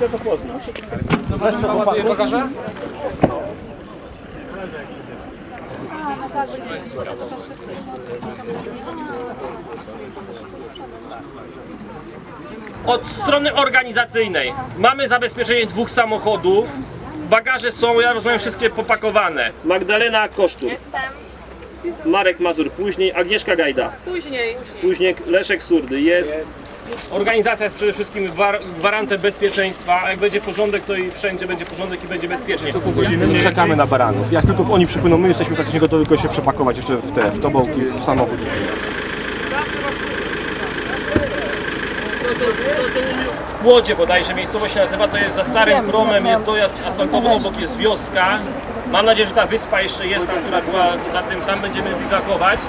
Idę to poznać. Od strony organizacyjnej mamy zabezpieczenie dwóch samochodów. Bagaże są, ja rozumiem, wszystkie popakowane. Magdalena Kosztur. Marek Mazur później, Agnieszka Gajda. Później. Później Leszek Surdy jest. Organizacja jest przede wszystkim gwar- gwarantem bezpieczeństwa, a jak będzie porządek, to i wszędzie będzie porządek i będzie bezpiecznie. Co pół godziny czekamy na baranów. Jak tylko oni przypłyną, my jesteśmy praktycznie gotowi tylko się przepakować jeszcze w te w tobołki, w samochód. W Kłodzie bodajże miejscowość się nazywa, to jest za starym promem, jest dojazd asfaltowy, obok jest wioska. Mam nadzieję, że ta wyspa jeszcze jest tam, która była za tym, tam będziemy biwakować.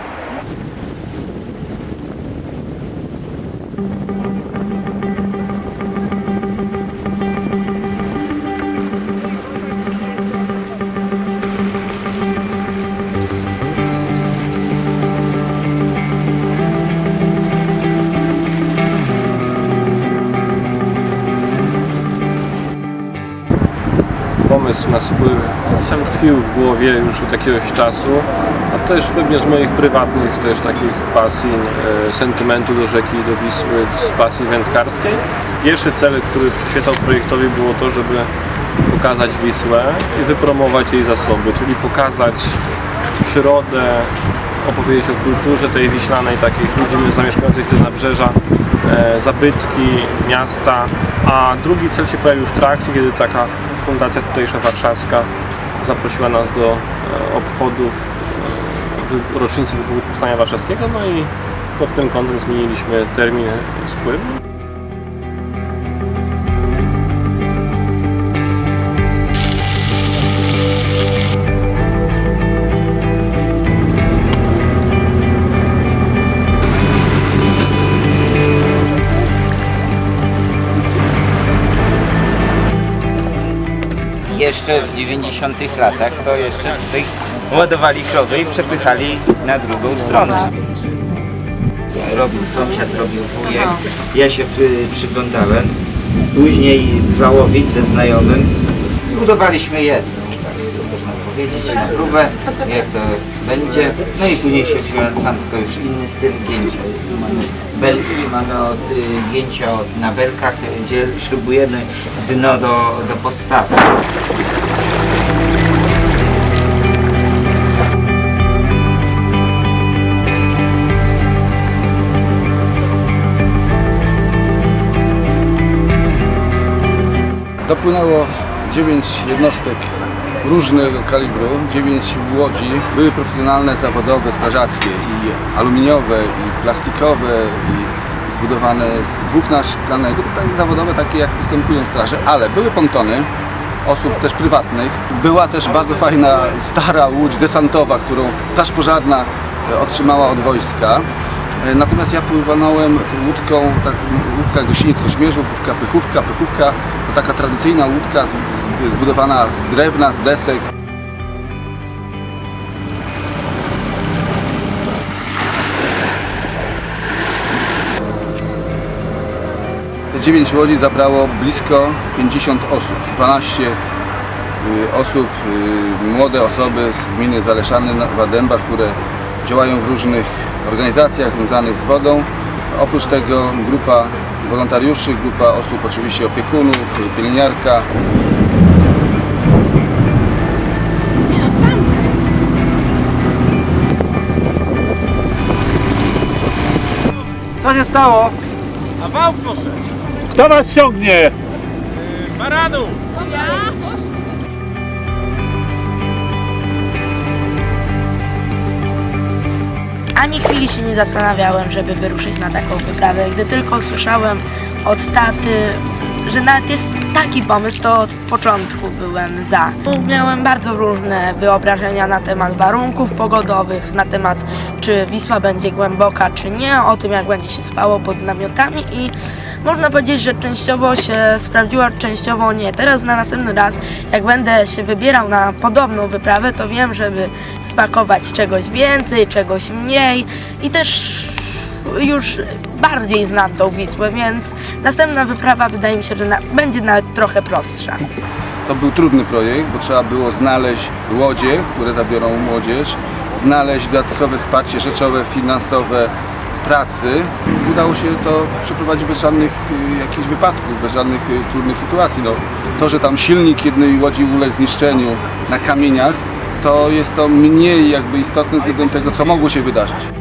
Pomysł na spływ sam tkwił w głowie już od jakiegoś czasu, a też pewnie z moich prywatnych też takich pasji, e, sentymentu do rzeki, do Wisły, z pasji wędkarskiej. Pierwszy cel, który przyświecał projektowi było to, żeby pokazać Wisłę i wypromować jej zasoby, czyli pokazać przyrodę, opowiedzieć o kulturze tej wiślanej, takich ludzi zamieszkujących te nabrzeża, e, zabytki, miasta, a drugi cel się pojawił w trakcie, kiedy taka fundacja tutejsza warszawska zaprosiła nas do e, obchodów e, rocznicy wybuchu Powstania Warszawskiego, no i pod tym kątem zmieniliśmy termin spływu. Jeszcze w 90 latach to jeszcze tutaj ładowali krowy i przepychali na drugą stronę. Robił sąsiad, robił wujek, ja się przy, przyglądałem. Później z Wałowic ze znajomym zbudowaliśmy jedno, tak można powiedzieć, na próbę, jak to będzie. No i później się wziąłem sam, tylko już inny styl gięcia jest. Belki, mamy od y, gięcia od, na belkach, gdzie śrubujemy dno do, do podstawy. Dopłynęło 9 jednostek różnego kalibru, 9 łodzi. Były profesjonalne, zawodowe, strażackie i aluminiowe, i plastikowe, i zbudowane z włókna szklanego, tak zawodowe, takie jak występują straże, ale były pontony osób też prywatnych. Była też bardzo fajna, stara łódź desantowa, którą Straż Pożarna e, otrzymała od wojska. E, Natomiast ja pływałem łódką, tak, łódka Gościnic-Kośmierzów, łódka Pychówka. Pychówka to taka tradycyjna łódka zbudowana z drewna, z desek. Te 9 łodzi zabrało blisko 50 osób. 12 y, osób, y, młode osoby z gminy Zaleszany Wadęba, które działają w różnych organizacjach związanych z wodą. Oprócz tego grupa wolontariuszy, grupa osób oczywiście opiekunów, pielęgniarka. Co się stało? A wał proszę! Kto was ściągnie? Baranu! Ani chwili się nie zastanawiałem, żeby wyruszyć na taką wyprawę. Gdy tylko słyszałem od taty, że nawet jest taki pomysł, to od początku byłem za. Miałem bardzo różne wyobrażenia na temat warunków pogodowych, na temat czy Wisła będzie głęboka, czy nie, o tym jak będzie się spało pod namiotami i można powiedzieć, że częściowo się sprawdziło, częściowo nie. Teraz na następny raz, jak będę się wybierał na podobną wyprawę, to wiem, żeby spakować czegoś więcej, czegoś mniej i też już bardziej znam tą Wisłę, więc następna wyprawa wydaje mi się, że na, będzie nawet trochę prostsza. To był trudny projekt, bo trzeba było znaleźć łodzie, które zabiorą młodzież, znaleźć dodatkowe wsparcie rzeczowe, finansowe, pracy. Udało się to przeprowadzić bez żadnych y, jakichś wypadków, bez żadnych y, trudnych sytuacji. No, to, że tam silnik jednej łodzi uległ zniszczeniu na kamieniach, to jest to mniej jakby istotne względem tego, co mogło się wydarzyć.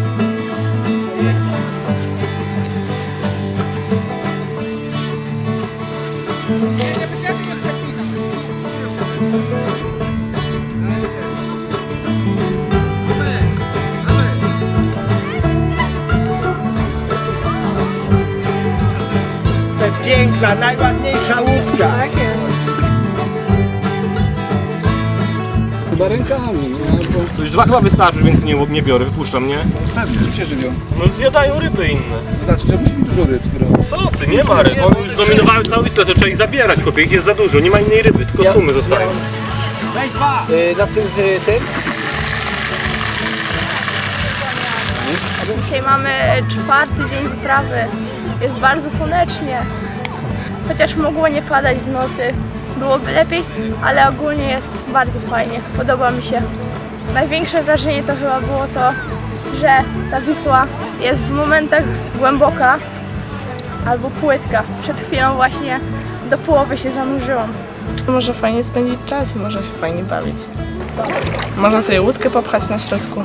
Piękna, najładniejsza łódka. Chyba rękami, albo To już dwa chyba wystarczy, więc nie, nie biorę, wypuszczam, nie? Pewnie, czym się żywią? No zjadają ryby inne. Znaczy, że musi być dużo ryb, które... Co ty, nie ma ryb. One już zdominowały całą Wisłę, to trzeba ich zabierać, chłopie, ich jest za dużo, nie ma innej ryby, tylko sumy zostają. Na tym z tym? Dzisiaj mamy czwarty dzień wyprawy. Jest bardzo słonecznie. Chociaż mogło nie padać w nocy. Byłoby lepiej, ale ogólnie jest bardzo fajnie. Podoba mi się. Największe wrażenie to chyba było to, że ta Wisła jest w momentach głęboka albo płytka. Przed chwilą właśnie do połowy się zanurzyłam. Można fajnie spędzić czas i można się fajnie bawić. Można sobie łódkę popchać na środku.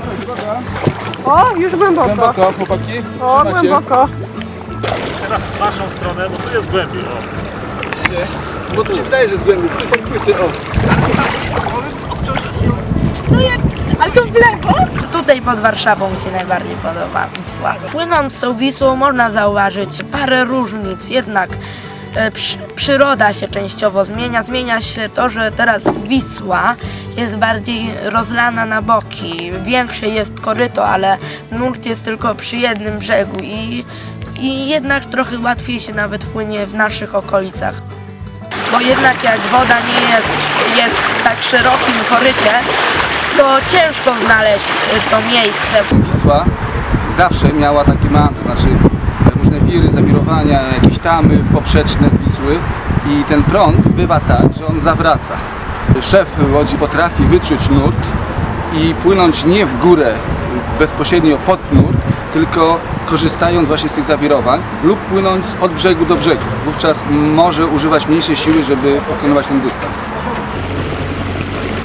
O, już głęboko. Głęboko, chłopaki? O, głęboko. Teraz w naszą stronę, bo tu jest głębiej. Bo tu się wydaje, że jest głębiej, tu tej płyty, o. Tutaj pod Warszawą mi się najbardziej podoba Wisła. Płynąc tą Wisłą można zauważyć parę różnic, jednak e, przy, przyroda się częściowo zmienia. Zmienia się to, że teraz Wisła jest bardziej rozlana na boki. Większe jest koryto, ale nurt jest tylko przy jednym brzegu i, i jednak trochę łatwiej się nawet płynie w naszych okolicach. Bo jednak jak woda nie jest, jest w tak szerokim korycie, to ciężko znaleźć e, to miejsce. Wisła zawsze miała takie ma, to znaczy różne wiry, zawirowania, jakieś tamy poprzeczne Wisły i ten prąd bywa tak, że on zawraca. Szef łodzi potrafi wyczuć nurt i płynąć nie w górę bezpośrednio pod nurt, tylko korzystając właśnie z tych zawirowań lub płynąc od brzegu do brzegu. Wówczas może używać mniejszej siły, żeby pokonywać ten dystans.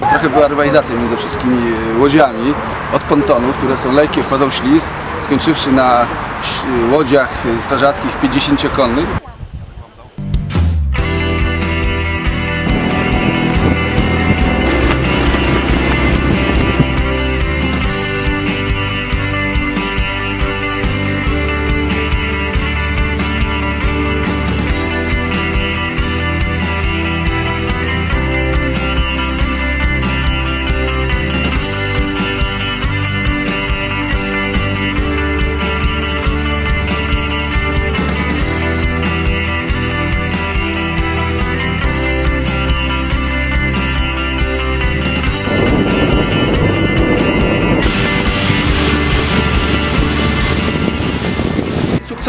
Trochę była rywalizacja między wszystkimi e, łodziami od pontonów, które są lekkie, wchodzą w ślizg, skończywszy na ś- łodziach e, strażackich 50-konnych.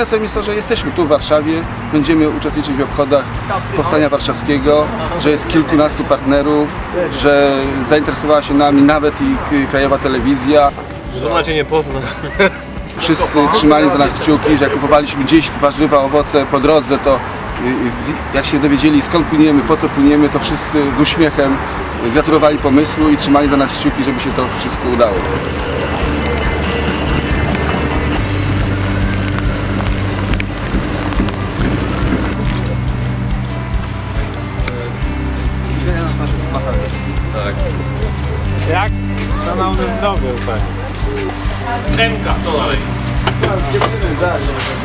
Sukcesem jest to, że jesteśmy tu w Warszawie, będziemy uczestniczyć w obchodach Powstania Warszawskiego, że jest kilkunastu partnerów, że zainteresowała się nami nawet i krajowa telewizja. Żona cię nie pozna. Wszyscy trzymali za nas kciuki, że jak kupowaliśmy gdzieś warzywa, owoce po drodze, to y, wi- jak się dowiedzieli skąd płyniemy, po co płyniemy, to wszyscy z uśmiechem y, gratulowali pomysłu i trzymali za nas kciuki, żeby się to wszystko udało. Jak? Na małym zdrowiu, tak. Emka, to dalej. Dziewczyny, dać,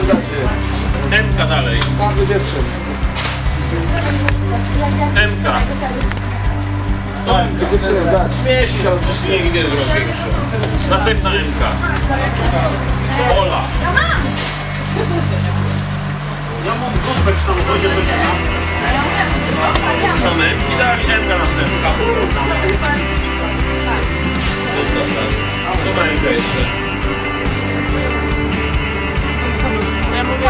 dacie. Emka dalej. Bardzo dziewczyn. Emka. To Emka. Się, widzę, że masz większe. Następna Emka. Ola.